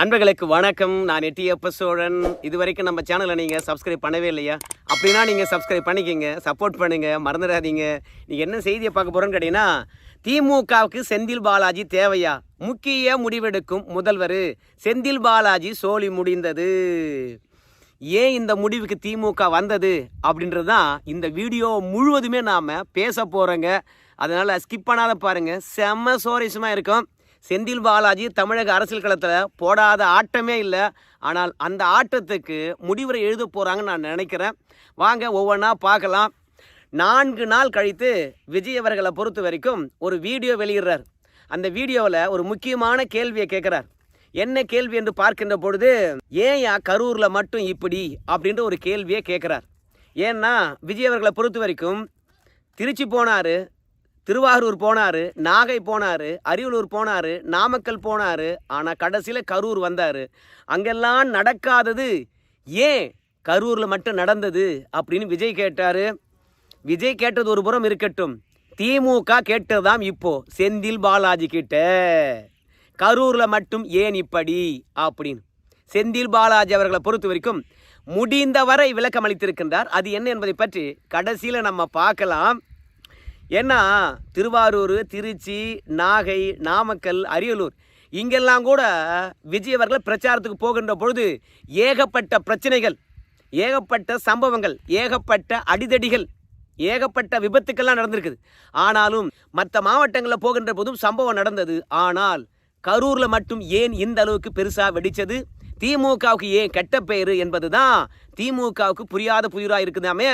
நண்பர்களுக்கு வணக்கம். நான் எட்டியப்ப சோழன். இது வரைக்கும் நம்ம சேனலை நீங்கள் சப்ஸ்கிரைப் பண்ணவே இல்லையா? அப்படின்னா நீங்கள் சப்ஸ்கிரைப் பண்ணிக்கங்க சப்போர்ட் பண்ணுங்கள் மறந்துடாதீங்க. நீங்கள் என்ன செய்தியை பார்க்க போகிறோன்னு கேட்டிங்கன்னா திமுகவுக்கு செந்தில் பாலாஜி தேவையா? முக்கிய முடிவெடுக்கும் முதல்வர் செந்தில் பாலாஜி சோலி முடிந்தது. ஏன் இந்த முடிவுக்கு திமுக வந்தது? அப்படின்றது தான் இந்த வீடியோ முழுவதுமே நாம் பேச போகிறோங்க அதனால் ஸ்கிப் பண்ணாத பாருங்கள் செம்ம சோரிசமாக இருக்கும். செந்தில் பாலாஜி தமிழக அரசியல் களத்தில் போடாத ஆட்டமே இல்லை. ஆனால் அந்த ஆட்டத்துக்கு முடிவுரை எழுத போகிறாங்கன்னு நான் நினைக்கிறேன். வாங்க ஒவ்வொன்றா பார்க்கலாம். நான்கு நாள் கழித்து விஜய் அவர்களை பொறுத்த வரைக்கும் ஒரு வீடியோ வெளியிடுறார். அந்த வீடியோவில் ஒரு முக்கியமான கேள்வியை கேட்குறார் என்ன கேள்வி என்று பார்க்கின்ற பொழுது ஏன்யா கரூரில் மட்டும் இப்படி? அப்படின்ற ஒரு கேள்வியை கேட்குறார் ஏன்னா விஜய் அவர்களை பொறுத்த வரைக்கும் திருச்சி போனார் திருவாரூர் போனார் நாகை போனார் அரியலூர் போனார் நாமக்கல் போனார் ஆனால் கடைசியில் கரூர் வந்தார். அங்கெல்லாம் நடக்காதது ஏன் கரூரில் மட்டும் நடந்தது அப்படின்னு விஜய் கேட்டார். விஜய் கேட்டது ஒரு புறம் இருக்கட்டும். திமுக கேட்டதுதான் இப்போ செந்தில் பாலாஜி கிட்ட. கரூரில் மட்டும் ஏன் இப்படி அப்படின்னு. செந்தில் பாலாஜி அவர்களை பொறுத்த வரைக்கும் முடிந்தவரை விளக்கம் அளித்திருக்கின்றார் அது என்ன என்பதை பற்றி கடைசியில் நம்ம பார்க்கலாம். ஏன்னா திருவாரூர் திருச்சி நாகை நாமக்கல் அரியலூர் இங்கெல்லாம் கூட விஜய் அவர்கள் பிரச்சாரத்துக்கு போகின்ற பொழுது ஏகப்பட்ட பிரச்சனைகள் ஏகப்பட்ட சம்பவங்கள் ஏகப்பட்ட அடிதடிகள் ஏகப்பட்ட விபத்துக்கெல்லாம் நடந்திருக்குது. ஆனாலும் மற்ற மாவட்டங்களில் போகின்ற போதும் சம்பவம் நடந்தது. ஆனால் கரூரில் மட்டும் ஏன் இந்த அளவுக்கு பெருசாக வெடித்தது திமுகவுக்கு ஏன் கெட்ட பெயர் என்பது தான் திமுகவுக்கு புரியாத புயிராக இருக்குதாமே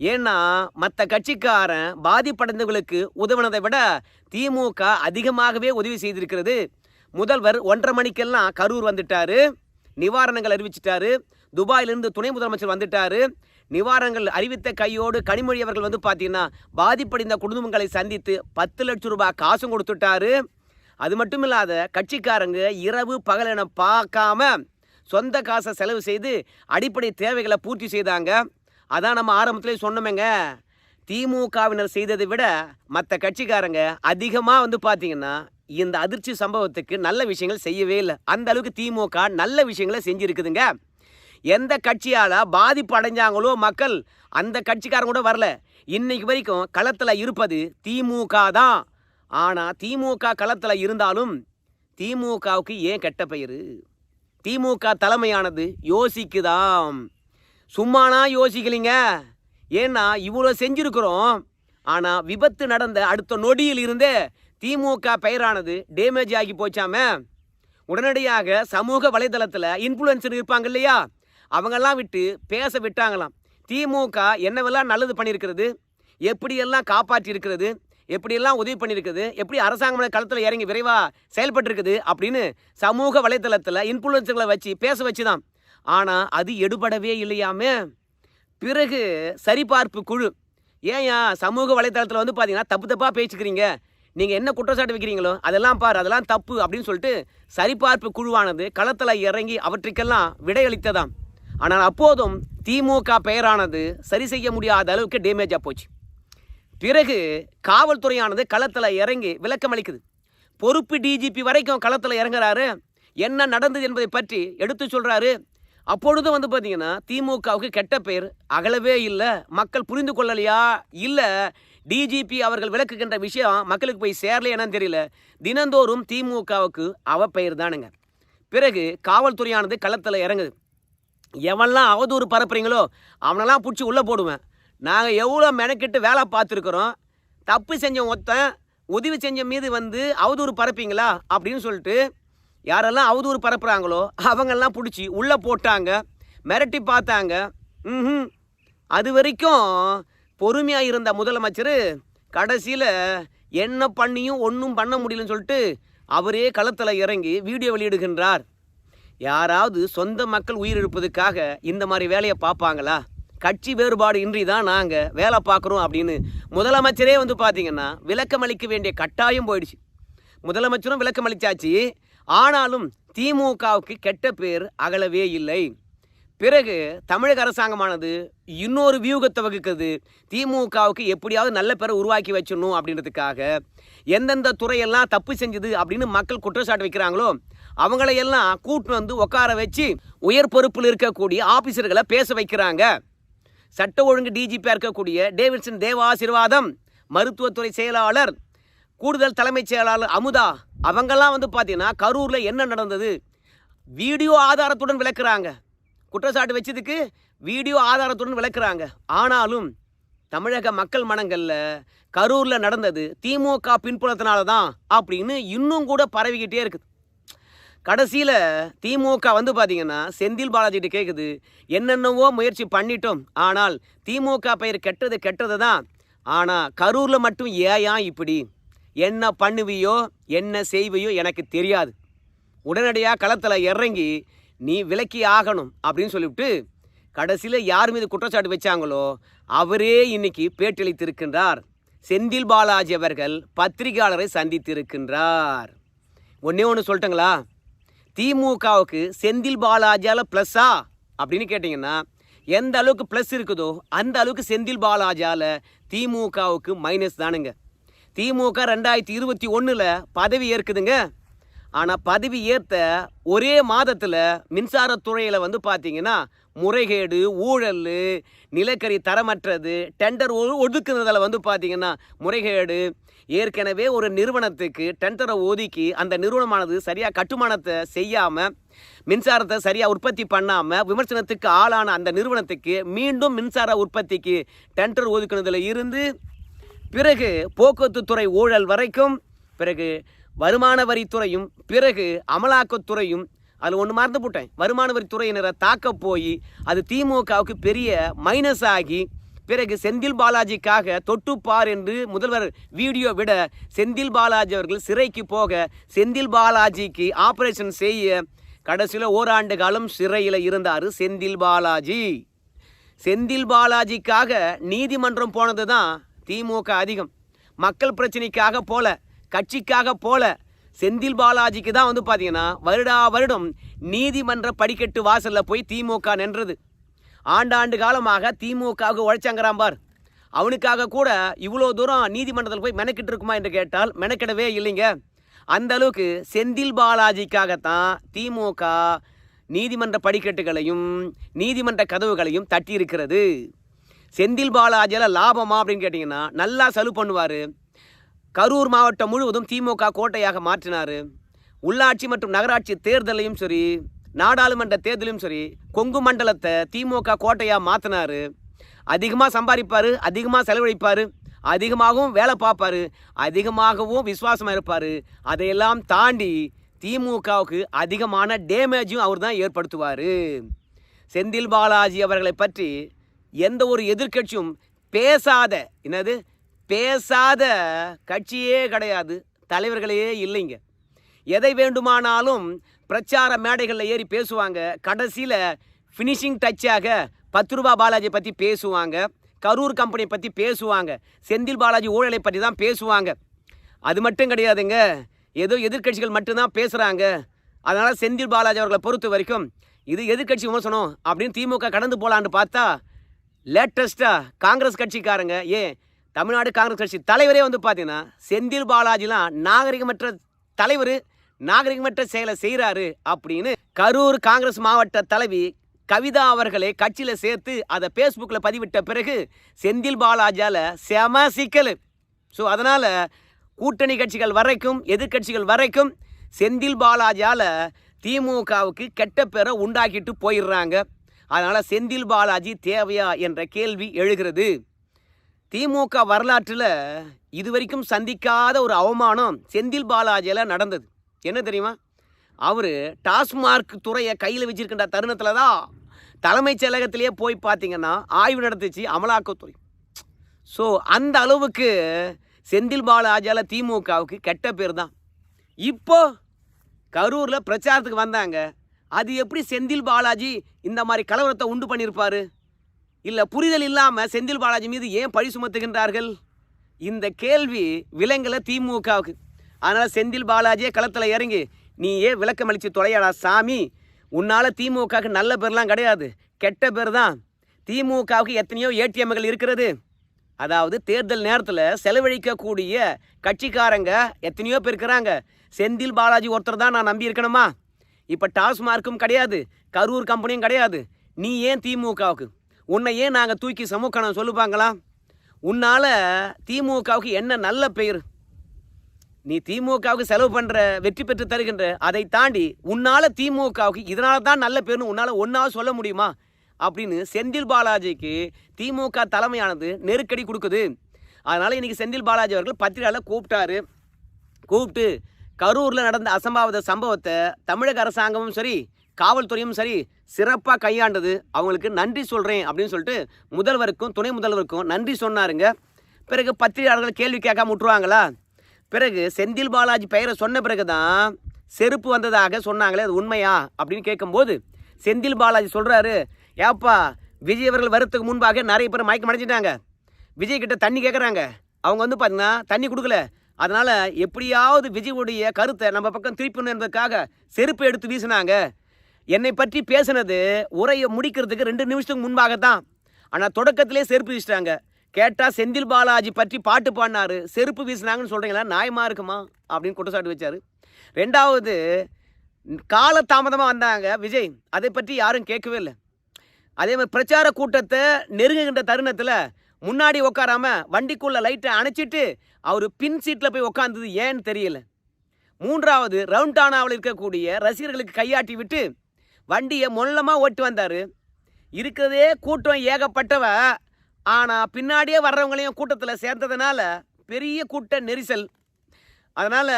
ஏன்னா மற்ற கட்சிக்காரன் பாதிப்படைந்தவர்களுக்கு உதவினதை விட திமுக அதிகமாகவே உதவி செய்திருக்கிறது. முதல்வர் ஒன்றரை மணிக்கெல்லாம் கரூர் வந்துட்டாரு. நிவாரணங்கள் அறிவிச்சிட்டாரு. துபாயிலிருந்து துணை முதலமைச்சர் வந்துட்டாரு. நிவாரணங்கள் அறிவித்த கையோடு கனிமொழி அவர்கள் வந்து பார்த்தீங்கன்னா பாதிப்படைந்த குடும்பங்களை சந்தித்து பத்து லட்சம் ரூபாய் காசும் கொடுத்துட்டாரு. அது மட்டும் இல்லாத கட்சிக்காரங்க இரவு பகல் என பார்க்காம சொந்த காசை செலவு செய்து அடிப்படை தேவைகளை பூர்த்தி செய்தாங்க. அதான் நம்ம ஆரம்பத்திலே சொன்னோமேங்க. திமுகவினர் செய்ததை விட மற்ற கட்சிக்காரங்க அதிகமாக வந்து பார்த்தீங்கன்னா இந்த அதிர்ச்சி சம்பவத்துக்கு நல்ல விஷயங்கள் செய்யவே இல்லை. அந்த அளவுக்கு திமுக நல்ல விஷயங்களை செஞ்சுருக்குதுங்க. எந்த கட்சியால் பாதிப்பு அடைஞ்சாங்களோ மக்கள் அந்த கட்சிக்காரங்க கூட வரல. இன்னைக்கு வரைக்கும் களத்தில் இருப்பது திமுக தான். ஆனால் திமுக களத்தில் இருந்தாலும் திமுகவுக்கு ஏன் கெட்ட பெயர்? திமுக தலைமையானது யோசிக்குதாம். சும்மானா யோசிக்கலிங்க. ஏன்னா இவ்வளோ செஞ்சுருக்குறோம். ஆனால் விபத்து நடந்த அடுத்த நொடியில் இருந்தே திமுக பெயரானது டேமேஜ் ஆகி போச்சாமே. உடனடியாக சமூக வலைதளத்தில் இன்ஃப்ளூயன்சர் இருப்பாங்க இல்லையா? அவங்கெல்லாம் விட்டு பேச விட்டாங்களாம். திமுக என்னவெல்லாம் நல்லது பண்ணியிருக்கிறது? எப்படியெல்லாம் காப்பாற்றியிருக்கிறது? எப்படியெல்லாம் உதவி பண்ணியிருக்குது எப்படி அரசாங்கம் களத்தில் இறங்கி விரைவாக செயல்பட்டுருக்குது? அப்படின்னு சமூக வலைதளத்தில் இன்ஃப்ளூயன்சர்களை வச்சு பேச வச்சு தான் ஆனால் அது எடுபடவே இல்லையாமே. பிறகு சரிபார்ப்பு குழு. ஏன்யா சமூக வலைதளத்தில் வந்து பார்த்தீங்கன்னா தப்பு தப்பாக பேசிக்கிறீங்க. நீங்கள் என்ன குற்றச்சாட்டு வைக்கிறீங்களோ அதெல்லாம் பார் அதெல்லாம் தப்பு அப்படின்னு சொல்லிட்டு சரிபார்ப்பு குழுவானது களத்தில் இறங்கி அவற்றுக்கெல்லாம் விடையளித்ததாம். ஆனால் அப்போதும் திமுக பெயரானது சரி செய்ய முடியாத அளவுக்கு டேமேஜாக போச்சு. பிறகு காவல்துறையானது களத்தில் இறங்கி விளக்கம் அளிக்குது. பொறுப்பு டிஜிபி வரைக்கும் களத்தில் இறங்குறாரு. என்ன நடந்தது என்பதை பற்றி எடுத்து சொல்கிறாரு அப்பொழுதும் வந்து பார்த்தீங்கன்னா திமுகவுக்கு கெட்ட பெயர் அகலவே இல்லை மக்கள் புரிந்து கொள்ளலையா? இல்லை டிஜிபி அவர்கள் விளக்குகின்ற விஷயம் மக்களுக்கு போய் சேரலையா என்னன்னு தெரியல. தினந்தோறும் திமுகவுக்கு அவ பெயர் தானுங்க. பிறகு காவல்துறையானது களத்தில் இறங்குது. எவன்லாம் அவதூறு பரப்புறீங்களோ அவனெல்லாம் பிடிச்சி உள்ளே போடுவேன். நாங்கள் எவ்வளோ மெனக்கிட்டு வேலை பார்த்துருக்குறோம். தப்பு செஞ்ச ஒருத்தன் உதவி செஞ்ச மீது வந்து அவதூறு பரப்பீங்களா? அப்படின்னு சொல்லிட்டு யாரெல்லாம் அவதூறு பரப்புகிறாங்களோ அவங்கெல்லாம் பிடிச்சி உள்ளே போட்டாங்க மிரட்டி பார்த்தாங்க. ம் அது வரைக்கும் பொறுமையாக இருந்த முதலமைச்சர் கடைசியில் என்ன பண்ணியும் ஒன்றும் பண்ண முடியலன்னு சொல்லிட்டு அவரே களத்தில் இறங்கி வீடியோ வெளியிடுகின்றார். யாராவது சொந்த மக்கள் உயிரிழப்பதுக்காக இந்த மாதிரி வேலையை பார்ப்பாங்களா? கட்சி வேறுபாடு இன்றி தான் நாங்கள் வேலை பார்க்குறோம் அப்படின்னு முதலமைச்சரே வந்து பார்த்தீங்கன்னா விளக்கம் அளிக்க வேண்டிய கட்டாயம் போயிடுச்சு. முதலமைச்சரும் விளக்கம் அளித்தாச்சு ஆனாலும் திமுகவுக்கு கெட்ட பேர் அகலவே இல்லை. பிறகு தமிழக அரசாங்கமானது இன்னொரு வியூகத்தை வகுக்குது. திமுகவுக்கு எப்படியாவது நல்ல பேரை உருவாக்கி வச்சிடணும் அப்படின்றதுக்காக எந்தெந்த துறையெல்லாம் தப்பு செஞ்சது அப்படின்னு மக்கள் குற்றச்சாட்டு வைக்கிறாங்களோ அவங்களையெல்லாம் கூட்டு வந்து உட்கார வச்சு உயர் பொறுப்பில் இருக்கக்கூடிய ஆபீசர்களை பேச வைக்கிறாங்க. சட்ட ஒழுங்கு டிஜிபியாக இருக்கக்கூடிய டேவிட்சன் தேவாசிர்வாதம் மருத்துவத்துறை செயலாளர் கூடுதல் தலைமைச் செயலாளர் அமுதா அவங்கெல்லாம் வந்து பார்த்தீங்கன்னா கரூரில் என்ன நடந்தது? வீடியோ ஆதாரத்துடன் விளக்குறாங்க. குற்றச்சாட்டு வச்சதுக்கு வீடியோ ஆதாரத்துடன் விளக்குறாங்க. ஆனாலும் தமிழக மக்கள் மனங்களில் கரூரில் நடந்தது திமுக பின்புலத்தினால தான் அப்படின்னு இன்னும் கூட பரவிக்கிட்டே இருக்குது. கடைசியில் திமுக வந்து பார்த்தீங்கன்னா செந்தில் பாலாஜிகிட்ட கேட்குது என்னென்னவோ முயற்சி பண்ணிட்டோம். ஆனால் திமுக பெயர் கெட்டது கெட்டது தான் ஆனால் கரூரில் மட்டும் ஏன் இப்படி? என்ன பண்ணுவியோ என்ன செய்வியோ எனக்கு தெரியாது. உடனடியாக களத்தில் இறங்கி நீ விலக்கி ஆகணும் அப்படின்னு சொல்லிவிட்டு கடைசியில் யார் மீது குற்றச்சாட்டு வச்சாங்களோ அவரே இன்னைக்கு பேட்டியளித்திருக்கின்றார் செந்தில் பாலாஜி அவர்கள் பத்திரிகையாளரை சந்தித்திருக்கின்றார். ஒன்றே ஒன்று சொல்லட்டுங்களா? திமுகவுக்கு செந்தில் பாலாஜியால் ப்ளஸ்ஸா அப்படின்னு கேட்டிங்கன்னா எந்த அளவுக்கு ப்ளஸ் இருக்குதோ அந்த அளவுக்கு செந்தில் பாலாஜியால் திமுகவுக்கு மைனஸ் தானுங்க. திமுக ரெண்டாயிரத்தி இருபத்தி ஒன்றில் பதவி ஏற்குதுங்க. ஆனால் பதவி ஏற்ற ஒரே மாதத்தில் மின்சாரத்துறையில் வந்து பார்த்தீங்கன்னா முறைகேடு ஊழல் நிலக்கரி தரமற்றது டெண்டர் ஒ- ஒதுக்குனதில் வந்து பார்த்தீங்கன்னா முறைகேடு ஏற்கனவே ஒரு நிறுவனத்துக்கு டெண்டரை ஒதுக்கி அந்த நிறுவனமானது சரியாக கட்டுமானத்தை செய்யாமல் மின்சாரத்தை சரியாக உற்பத்தி பண்ணாமல் விமர்சனத்துக்கு ஆளான அந்த நிறுவனத்துக்கு மீண்டும் மின்சார உற்பத்திக்கு டெண்டர் ஒதுக்குனதில் இருந்து பிறகு போக்குவரத்து துறை ஊழல் வரைக்கும் பிறகு வருமான வரித்துறையும் பிறகு அமலாக்கத்துறையும் அதில் ஒன்று மறந்து போட்டேன். வருமான வரித்துறையினரை தாக்க போய் அது திமுகவுக்கு பெரிய மைனஸ் ஆகி பிறகு செந்தில் பாலாஜிக்காக தொட்டுப்பார் என்று முதல்வர் வீடியோ விட செந்தில் பாலாஜி அவர்கள் சிறைக்கு போக செந்தில் பாலாஜிக்கு ஆபரேஷன் செய்ய கடைசியில் ஓராண்டு காலம் சிறையில் இருந்தார் செந்தில் பாலாஜி. செந்தில் பாலாஜிக்காக நீதிமன்றம் போனது தான் திமுக அதிகம். மக்கள் பிரச்சனைக்காக போல கட்சிக்காக போல செந்தில் பாலாஜிக்கு தான் வந்து பார்த்தீங்கன்னா வருடா வருடம் நீதிமன்ற படிக்கட்டு வாசலில் போய் திமுக நின்றது. ஆண்டாண்டு காலமாக திமுகவுக்கு உழைச்சாங்கிறான் பார். அவனுக்காக கூட இவ்வளோ தூரம் நீதிமன்றத்தில் போய் மெனக்கிட்டு இருக்குமா என்று கேட்டால் மெனக்கிடவே இல்லைங்க. அந்த அளவுக்கு செந்தில் பாலாஜிக்காகத்தான் திமுக நீதிமன்ற படிக்கட்டுகளையும் நீதிமன்ற கதவுகளையும் தட்டி இருக்கிறது செந்தில் பாலாஜியால் லாபமா அப்படின்னு கேட்டிங்கன்னா நல்லா சலு பண்ணுவார். கரூர் மாவட்டம் முழுவதும் திமுக கோட்டையாக மாற்றினார். உள்ளாட்சி மற்றும் நகராட்சி தேர்தலையும் சரி நாடாளுமன்ற தேர்தலையும் சரி கொங்கு மண்டலத்தை திமுக கோட்டையாக மாற்றினார் அதிகமாக சம்பாதிப்பார் அதிகமாக செலவழிப்பார் அதிகமாகவும் வேலை பார்ப்பாரு அதிகமாகவும் விசுவாசமாக இருப்பார். அதையெல்லாம் தாண்டி திமுகவுக்கு அதிகமான டேமேஜும் அவர் தான் ஏற்படுத்துவார். செந்தில் பாலாஜி அவர்களை பற்றி எந்த ஒரு எதிர்க்கட்சியும் பேசாத என்னது? பேசாத கட்சியே கிடையாது. தலைவர்களையே இல்லைங்க. எதை வேண்டுமானாலும் பிரச்சார மேடைகளில் ஏறி பேசுவாங்க. கடைசியில் ஃபினிஷிங் டச்சாக பத்து ரூபா பாலாஜி பற்றி பேசுவாங்க. கரூர் கம்பெனி பற்றி பேசுவாங்க. செந்தில் பாலாஜி ஊழலை பற்றி தான் பேசுவாங்க. அது மட்டும் கிடையாதுங்க. ஏதோ எதிர்க்கட்சிகள் மட்டும்தான் பேசுகிறாங்க அதனால் செந்தில் பாலாஜி அவர்களை பொறுத்த வரைக்கும் இது எதிர்க்கட்சி விமர்சனம் அப்படின்னு திமுக கடந்து போகலான்னு பார்த்தா லேட்டஸ்ட்டாக காங்கிரஸ் கட்சிக்காரங்க ஏன் தமிழ்நாடு காங்கிரஸ் கட்சி தலைவரே வந்து பார்த்தீங்கன்னா செந்தில் பாலாஜிலாம் நாகரிகமற்ற தலைவர் நாகரிகமற்ற செயலை செய்கிறாரு அப்படின்னு கரூர் காங்கிரஸ் மாவட்ட தலைவி கவிதா அவர்களை கட்சியில் சேர்த்து அதை ஃபேஸ்புக்கில் பதிவிட்ட பிறகு செந்தில் பாலாஜியால் செம சிக்கல். ஸோ அதனால் கூட்டணி கட்சிகள் வரைக்கும் எதிர்க்கட்சிகள் வரைக்கும் செந்தில் பாலாஜியால் திமுகவுக்கு கெட்ட பேரை உண்டாக்கிட்டு போயிடுறாங்க. அதனால் செந்தில் பாலாஜி தேவையா என்ற கேள்வி எழுகிறது. திமுக வரலாற்றில் இதுவரைக்கும் சந்திக்காத ஒரு அவமானம் செந்தில் பாலாஜியில் நடந்தது. என்ன தெரியுமா? அவர் டாஸ்மார்க் துறையை கையில் வச்சிருக்கின்ற தருணத்தில் தான் தலைமைச் செயலகத்திலேயே போய் பார்த்தீங்கன்னா ஆய்வு நடத்துச்சு அமலாக்கத்துறை. ஸோ அந்த அளவுக்கு செந்தில் பாலாஜியால் திமுகவுக்கு கெட்ட பேர் தான். இப்போ கரூரில் பிரச்சாரத்துக்கு வந்தாங்க அது எப்படி செந்தில் பாலாஜி இந்த மாதிரி கலவரத்தை உண்டு பண்ணியிருப்பார்? இல்லை புரிதல் இல்லாமல் செந்தில் பாலாஜி மீது ஏன் பழி சுமத்துகின்றார்கள்? இந்த கேள்வி விலங்கலை திமுகவுக்கு. அதனால் செந்தில் பாலாஜியே களத்தில் இறங்கி நீ ஏன் விளக்கம் அளித்து தொலையாடா சாமி. உன்னால் திமுகவுக்கு நல்ல பேர்லாம் கிடையாது. கெட்ட பேர் தான் திமுகவுக்கு எத்தனையோ ஏடிஎம்கள் இருக்கிறது. அதாவது தேர்தல் நேரத்தில் செலவழிக்கக்கூடிய கட்சிக்காரங்க எத்தனையோ பேர் இருக்கிறாங்க. செந்தில் பாலாஜி ஒருத்தர் தான் நான் நம்பி இருக்கணுமா? இப்போ டாஸ்மார்க்கும் கிடையாது கரூர் கம்பெனியும் கிடையாது. நீ ஏன் திமுகவுக்கு? உன்னை ஏன் நாங்கள் தூக்கி சமூகம் சொல்லுப்பாங்களா உன்னால் திமுகவுக்கு என்ன நல்ல பெயர்? நீ திமுகவுக்கு செலவு பண்ணுற வெற்றி பெற்று தருகின்ற அதை தாண்டி உன்னால் திமுகவுக்கு இதனால தான் நல்ல பேர்னு உன்னால் ஒன்றாவது சொல்ல முடியுமா? அப்படின்னு செந்தில் பாலாஜிக்கு திமுக தலைமையானது நெருக்கடி கொடுக்குது. அதனால் இன்றைக்கி செந்தில் பாலாஜி அவர்கள் பத்திரிகையாளர் கூப்பிட்டாரு. கூப்பிட்டு கரூரில் நடந்த அசம்பாவித சம்பவத்தை தமிழக அரசாங்கமும் சரி காவல்துறையும் சரி சிறப்பாக கையாண்டது. அவங்களுக்கு நன்றி சொல்கிறேன் அப்படின்னு சொல்லிட்டு முதல்வருக்கும் துணை முதல்வருக்கும் நன்றி சொன்னாருங்க. பிறகு பத்திரிகையாளர்கள் கேள்வி கேட்காம விட்டுருவாங்களா? பிறகு செந்தில் பாலாஜி பெயரை சொன்ன பிறகு தான் செருப்பு வந்ததாக சொன்னாங்களே அது உண்மையா? அப்படின்னு கேட்கும்போது செந்தில் பாலாஜி சொல்கிறாரு ஏப்பா விஜய் அவர்கள் வரத்துக்கு முன்பாக நிறைய பேர் மயக்கம் அடைஞ்சிட்டாங்க. விஜய் கிட்ட தண்ணி கேட்குறாங்க அவங்க வந்து பார்த்தீங்கன்னா தண்ணி கொடுக்கல. அதனால் எப்படியாவது விஜயுடைய கருத்தை நம்ம பக்கம் திருப்பணும் என்பதற்காக செருப்பு எடுத்து வீசினாங்க. என்னை பற்றி பேசுனது உரையை முடிக்கிறதுக்கு ரெண்டு நிமிஷத்துக்கு முன்பாக தான் ஆனால் தொடக்கத்திலே செருப்பு வீசிட்டாங்க. கேட்டால் செந்தில் பாலாஜி பற்றி பாட்டு பாடினாரு. செருப்பு வீசினாங்கன்னு சொல்கிறீங்களா நியாயமாக இருக்குமா? அப்படின்னு குற்றச்சாட்டு வச்சார். ரெண்டாவது காலதாமதமாக வந்தாங்க விஜய். அதை பற்றி யாரும் கேட்கவே இல்லை. அதே மாதிரி பிரச்சார கூட்டத்தை நெருங்குகின்ற தருணத்தில் முன்னாடி உட்காராம வண்டிக்குள்ள லைட்டை அணைச்சிட்டு அவர் பின் சீட்டில் போய் உட்காந்தது ஏன்னு தெரியல. மூன்றாவது ரவுண்டானாவில் இருக்கக்கூடிய ரசிகர்களுக்கு கையாட்டி விட்டு வண்டியை மொல்லமாக ஓட்டி வந்தார். இருக்கிறதே கூட்டம் ஏகப்பட்டவ ஆனால் பின்னாடியே வர்றவங்களையும் கூட்டத்தில் சேர்ந்ததுனால பெரிய கூட்ட நெரிசல். அதனால்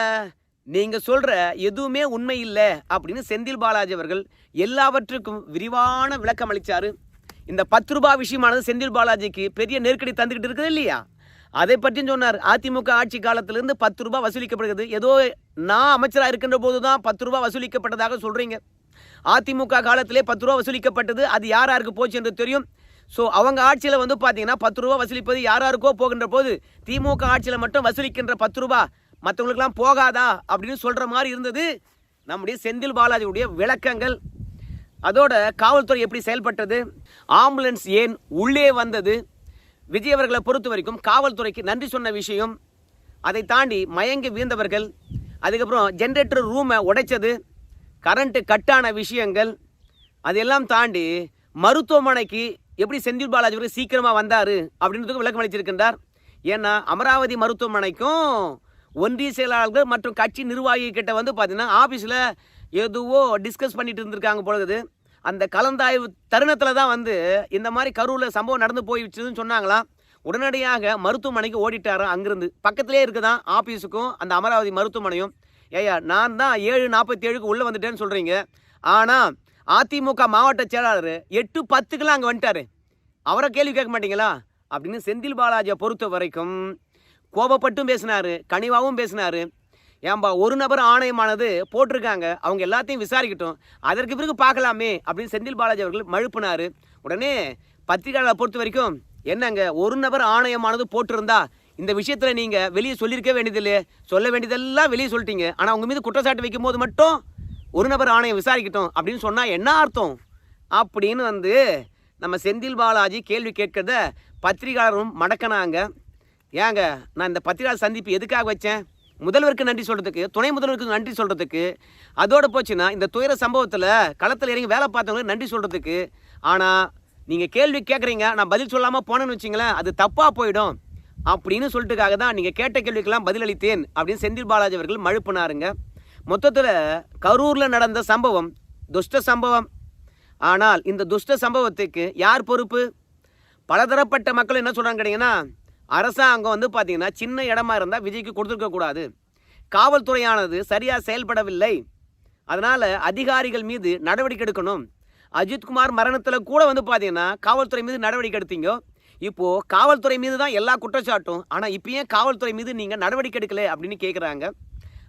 நீங்கள் சொல்கிற எதுவுமே உண்மை இல்லை அப்படின்னு செந்தில் பாலாஜி அவர்கள் எல்லாவற்றுக்கும் விரிவான விளக்கம் அளித்தார் இந்த பத்து ரூபாய் விஷயமானது செந்தில் பாலாஜிக்கு பெரிய நெருக்கடி தந்துக்கிட்டு இருக்குது இல்லையா? அதை பற்றியும் சொன்னார். அதிமுக ஆட்சி காலத்திலிருந்து பத்து ரூபாய் வசூலிக்கப்படுகிறது. ஏதோ நான் அமைச்சராக இருக்கின்ற போது தான் பத்து ரூபாய் வசூலிக்கப்பட்டதாக சொல்கிறீங்க அதிமுக காலத்திலே பத்து ரூபா வசூலிக்கப்பட்டது அது யார் யாருக்கு போச்சு என்று தெரியும். ஸோ அவங்க ஆட்சியில் வந்து பார்த்தீங்கன்னா பத்து ரூபா வசூலிப்பது யார் யாருக்கோ போகின்ற போது திமுக ஆட்சியில் மட்டும் வசூலிக்கின்ற பத்து ரூபா மற்றவங்களுக்கெல்லாம் போகாதா அப்படின்னு சொல்கிற மாதிரி இருந்தது. நம்முடைய செந்தில் பாலாஜியுடைய விளக்கங்கள். அதோட காவல்துறை எப்படி செயல்பட்டது? ஆம்புலன்ஸ் ஏன் உள்ளே வந்தது? விஜய் அவர்களை பொறுத்த வரைக்கும் காவல்துறைக்கு நன்றி சொன்ன விஷயம் அதை தாண்டி மயங்கி வீழ்ந்தவர்கள் அதுக்கப்புறம் ஜென்ரேட்டர் ரூமை உடைச்சது கரண்ட்டு கட்டான விஷயங்கள் அதெல்லாம் தாண்டி மருத்துவமனைக்கு எப்படி செந்தில் பாலாஜி அவர்கள் சீக்கிரமாக வந்தார் அப்படின்றதுக்கு விளக்கம் அளிச்சிருக்கின்றார் ஏன்னா அமராவதி மருத்துவமனைக்கும் ஒன்றிய செயலாளர்கள் மற்றும் கட்சி நிர்வாகி கிட்ட வந்து பார்த்தீங்கன்னா ஆஃபீஸில் எதுவோ டிஸ்கஸ் பண்ணிட்டு இருந்திருக்காங்க பொழுது அந்த கலந்தாய்வு தருணத்தில் தான் வந்து இந்த மாதிரி கரூரில் சம்பவம் நடந்து போயிடுச்சுன்னு சொன்னாங்களாம் உடனடியாக மருத்துவமனைக்கு ஓடிட்டாராம் அங்கிருந்து. பக்கத்திலே இருக்குதான் ஆஃபீஸுக்கும் அந்த அமராவதி மருத்துவமனையும். ஏய்யா நான் தான் ஏழு நாற்பத்தி ஏழுக்கு உள்ளே வந்துட்டேன்னு சொல்கிறீங்க ஆனால் அதிமுக மாவட்ட செயலாளர் எட்டு பத்துக்கெல்லாம் அங்கே வந்துட்டாரு. அவரை கேள்வி கேட்க மாட்டீங்களா? அப்படின்னு செந்தில் பாலாஜியை பொறுத்த வரைக்கும் கோபப்பட்டும் பேசினாரு கனிவாகவும் பேசினாரு. ஏன்பா ஒரு நபர் ஆணையமானது போட்டிருக்காங்க. அவங்க எல்லாத்தையும் விசாரிக்கட்டும். அதற்கு பிறகு பார்க்கலாமே அப்படின்னு செந்தில் பாலாஜி அவர்கள் மழுப்பினார். உடனே பத்திரிகையாளரை பொறுத்த வரைக்கும் என்னங்க ஒரு நபர் ஆணையமானது போட்டிருந்தா இந்த விஷயத்தில் நீங்கள் வெளியே சொல்லியிருக்க வேண்டியதில்லையே. சொல்ல வேண்டியதெல்லாம் வெளியே சொல்லிட்டீங்க. ஆனால் உங்கள் மீது குற்றச்சாட்டு வைக்கும் போது மட்டும் ஒரு நபர் ஆணையம் விசாரிக்கட்டும் அப்படின்னு சொன்னால் என்ன அர்த்தம்? அப்படின்னு வந்து நம்ம செந்தில் பாலாஜி கேள்வி கேட்கறத பத்திரிகையாளரும் மடக்கினாங்க. ஏங்க நான் இந்த பத்திரிகையாளர் சந்திப்பு எதுக்காக வச்சேன்? முதல்வருக்கு நன்றி சொல்கிறதுக்கு துணை முதல்வருக்கு நன்றி சொல்கிறதுக்கு அதோடு போச்சுன்னா இந்த துயர சம்பவத்தில் களத்தில் இறங்கி வேலை பார்த்தவங்களுக்கு நன்றி சொல்கிறதுக்கு ஆனால் நீங்கள் கேள்வி கேட்குறீங்க நான் பதில் சொல்லாமல் போனேன்னு வச்சிங்களேன் அது தப்பாக போயிடும். அப்படின்னு சொல்லிட்டுக்காக தான் நீங்கள் கேட்ட கேள்விக்கெல்லாம் பதிலளித்தேன் அப்படின்னு செந்தில் பாலாஜி அவர்கள் மழுப்பினாருங்க. மொத்தத்தில் கரூரில் நடந்த சம்பவம் துஷ்ட சம்பவம். ஆனால் இந்த துஷ்ட சம்பவத்துக்கு யார் பொறுப்பு? பலதரப்பட்ட மக்கள் என்ன சொல்கிறாங்க கேட்டிங்கன்னா அரசாங்கம் வந்து பார்த்தீங்கன்னா சின்ன இடமா இருந்தால் விஜய்க்கு கொடுத்துருக்க கூடாது. காவல்துறையானது சரியாக செயல்படவில்லை. அதனால் அதிகாரிகள் மீது நடவடிக்கை எடுக்கணும். அஜித்குமார் மரணத்தில் கூட வந்து பார்த்தீங்கன்னா காவல்துறை மீது நடவடிக்கை எடுத்தீங்க. இப்போது காவல்துறை மீது தான் எல்லா குற்றச்சாட்டும். ஆனால் இப்போ ஏன் காவல்துறை மீது நீங்கள் நடவடிக்கை எடுக்கலை அப்படின்னு கேட்குறாங்க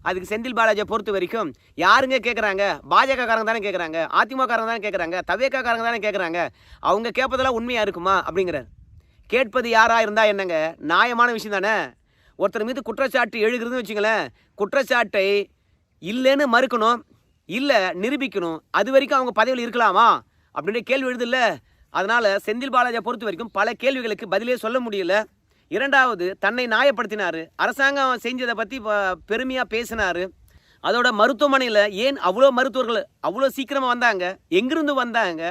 அதுக்கு செந்தில் பாலாஜியை பொறுத்த வரைக்கும் யாருங்க கேட்குறாங்க பாஜக காரங்க தானே கேட்குறாங்க அதிமுக காரங்க தானே கேட்குறாங்க தவேக்காரங்க தானே கேட்குறாங்க அவங்க கேட்பதெல்லாம் உண்மையாக இருக்குமா அப்படிங்கிறார். கேட்பது யாரா இருந்தால் என்னங்க? நியாயமான விஷயம் தானே? ஒருத்தர் மீது குற்றச்சாட்டு எழுகிறதுன்னு வச்சுங்களேன் குற்றச்சாட்டை இல்லைன்னு மறுக்கணும் இல்லை நிரூபிக்கணும். அது வரைக்கும் அவங்க பதவியில் இருக்கலாமா? அப்படின்ற கேள்வி எழுதில்ல அதனால் செந்தில் பாலாஜியை பொறுத்த வரைக்கும் பல கேள்விகளுக்கு பதிலே சொல்ல முடியல. இரண்டாவது தன்னை நியாயப்படுத்தினார். அரசாங்கம் செஞ்சதை பற்றி பெருமையாக பேசினார். அதோட மருத்துவமனையில் ஏன் அவ்வளோ மருத்துவர்கள் அவ்வளோ சீக்கிரமாக வந்தாங்க? எங்கிருந்து வந்தாங்க?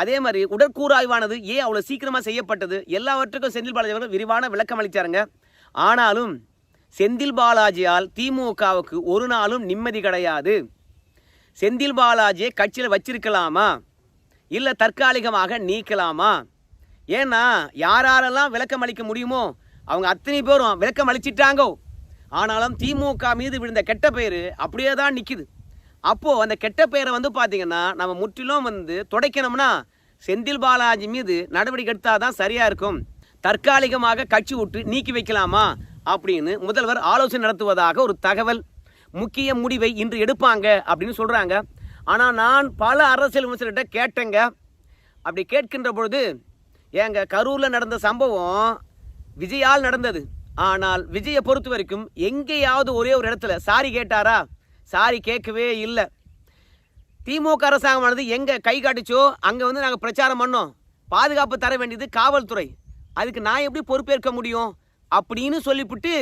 அதே மாதிரி உடற்கூறாய்வானது ஏன் அவ்வளோ சீக்கிரமாக செய்யப்பட்டது? எல்லாவற்றுக்கும் செந்தில் பாலாஜி அவர்கள் விரிவான விளக்கம் அளித்தாருங்க ஆனாலும் செந்தில் பாலாஜியால் திமுகவுக்கு ஒரு நாளும் நிம்மதி கிடையாது. செந்தில் பாலாஜியை கட்சியில் வச்சிருக்கலாமா? இல்லை தற்காலிகமாக நீக்கலாமா? ஏன்னா யாராலெல்லாம் யாரெல்லாம் விளக்கம் அளிக்க முடியுமோ அவங்க அத்தனை பேரும் விளக்கம் அளிச்சிட்டாங்கோ. ஆனாலும் திமுக மீது விழுந்த கெட்ட பேர் அப்படியே தான் நிற்கிது அப்போது அந்த கெட்ட பெயரை வந்து பார்த்தீங்கன்னா நம்ம முற்றிலும் வந்து துடைக்கணும்னா செந்தில் பாலாஜி மீது நடவடிக்கை எடுத்தால் தான் சரியாக இருக்கும். தற்காலிகமாக கட்சி விட்டு நீக்கி வைக்கலாமா அப்படின்னு முதல்வர் ஆலோசனை நடத்துவதாக ஒரு தகவல். முக்கிய முடிவை இன்று எடுப்பாங்க அப்படின்னு சொல்கிறாங்க ஆனால் நான் பல அரசியல் விமர்சகர்கிட்ட கேட்டேங்க. அப்படி கேட்கின்ற பொழுது ஏங்க கரூரில் நடந்த சம்பவம் விஜயால் நடந்தது. ஆனால் விஜயை பொறுத்த வரைக்கும் எங்கேயாவது ஒரே ஒரு இடத்துல சாரி கேட்டாரா? சாரி கேட்கவே இல்லை. திமுக அரசாங்கமானது எங்கே கை காட்டுச்சோ அங்கே வந்து நாங்கள் பிரச்சாரம் பண்ணோம். பாதுகாப்பு தர வேண்டியது காவல்துறை. அதுக்கு நான் எப்படி பொறுப்பேற்க முடியும்? அப்படின்னு சொல்லிவிட்டு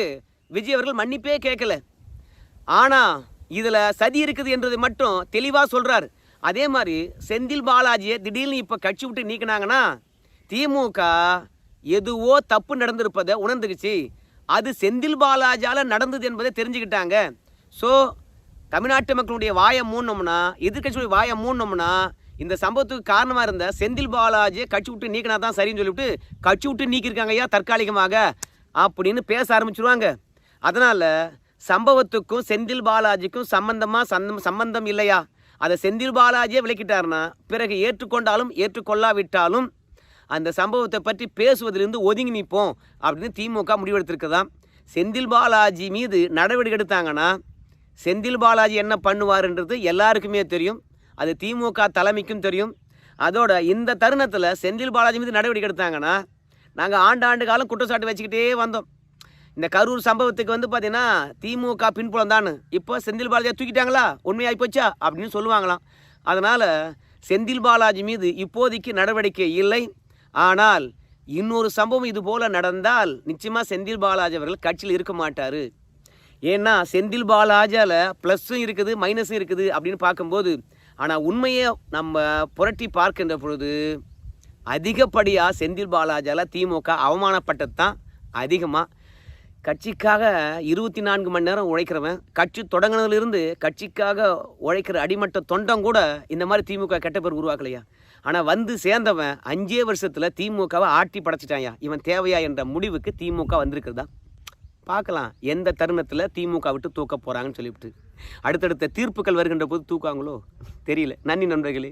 விஜய் அவர்கள் மன்னிப்பே கேட்கல. ஆனால் இதில் சதி இருக்குது என்றது மட்டும் தெளிவாக சொல்கிறார் அதே மாதிரி செந்தில் பாலாஜியை திடீர்னு இப்போ கட்சி விட்டு நீக்கினாங்கன்னா திமுக எதுவோ தப்பு நடந்திருப்பதை உணர்ந்துக்குச்சு. அது செந்தில் பாலாஜியால் நடந்தது என்பதை தெரிஞ்சுக்கிட்டாங்க. ஸோ தமிழ்நாட்டு மக்களுடைய வாயை மூணோம்னா எதிர்க்கட்சியுடைய வாயை மூணோம்னா இந்த சம்பவத்துக்கு காரணமாக இருந்த செந்தில் பாலாஜியை கட்சி விட்டு நீக்கினா தான் சரின்னு சொல்லிவிட்டு கட்சி விட்டு நீக்கியிருக்காங்க ஐயா தற்காலிகமாக அப்படின்னு பேச ஆரம்பிச்சிருவாங்க. அதனால் சம்பவத்துக்கும் செந்தில் பாலாஜிக்கும் சம்பந்தமாக சந்தம் சம்பந்தம் இல்லையா? அதை செந்தில் பாலாஜியே விளக்கிட்டாருன்னா பிறகு ஏற்றுக்கொண்டாலும் ஏற்றுக்கொள்ளாவிட்டாலும் அந்த சம்பவத்தை பற்றி பேசுவதிலிருந்து ஒதுங்கி நிற்போம் அப்படின்னு திமுக முடிவெடுத்திருக்குதாம் செந்தில் பாலாஜி மீது நடவடிக்கை எடுத்தாங்கன்னா செந்தில் பாலாஜி என்ன பண்ணுவாருன்றது எல்லாருக்குமே தெரியும். அது திமுக தலைமைக்கும் தெரியும். அதோட இந்த தருணத்தில் செந்தில் பாலாஜி மீது நடவடிக்கை எடுத்தாங்கன்னா நாங்கள் ஆண்டாண்டு காலம் குற்றச்சாட்டு வச்சுக்கிட்டே வந்தோம். இந்த கரூர் சம்பவத்துக்கு வந்து பார்த்தீங்கன்னா திமுக பின்புலம் தான் இப்போ செந்தில் பாலாஜியை தூக்கிட்டாங்களா? உண்மையாகி போச்சா? அப்படின்னு சொல்லுவாங்களாம். அதனால் செந்தில் பாலாஜி மீது இப்போதைக்கு நடவடிக்கை இல்லை. ஆனால் இன்னொரு சம்பவம் இது போல் நடந்தால் நிச்சயமாக செந்தில் பாலாஜி அவர்கள் கட்சியில் இருக்க மாட்டார். ஏன்னா செந்தில் பாலாஜால ப்ளஸ்ஸும் இருக்குது மைனஸும் இருக்குது அப்படின்னு பார்க்கும்போது ஆனால் உண்மையை நம்ம புரட்டி பார்க்கின்ற பொழுது அதிகப்படியாக செந்தில் பாலாஜால திமுக அவமானப்பட்டது தான் அதிகமாக கட்சிக்காக இருபத்தி நான்கு மணி நேரம் உழைக்கிறவன் கட்சி தொடங்கினதுலேருந்து கட்சிக்காக உழைக்கிற அடிமட்ட தொண்டம் கூட இந்த மாதிரி திமுக கெட்ட பேர் உருவாக்கலையா? ஆனால் வந்து சேர்ந்தவன் அஞ்சே வருஷத்தில் திமுகவை ஆட்டி படைச்சிட்டாயா இவன் தேவையா என்ற முடிவுக்கு திமுக வந்திருக்கிறதா? பார்க்கலாம் எந்த தருணத்தில் திமுக விட்டு தூக்க போகிறாங்கன்னு சொல்லிவிட்டு. அடுத்தடுத்த தீர்ப்புகள் வருகின்ற போது தூக்குவாங்களோ? தெரியல. நன்றி நண்பர்களே.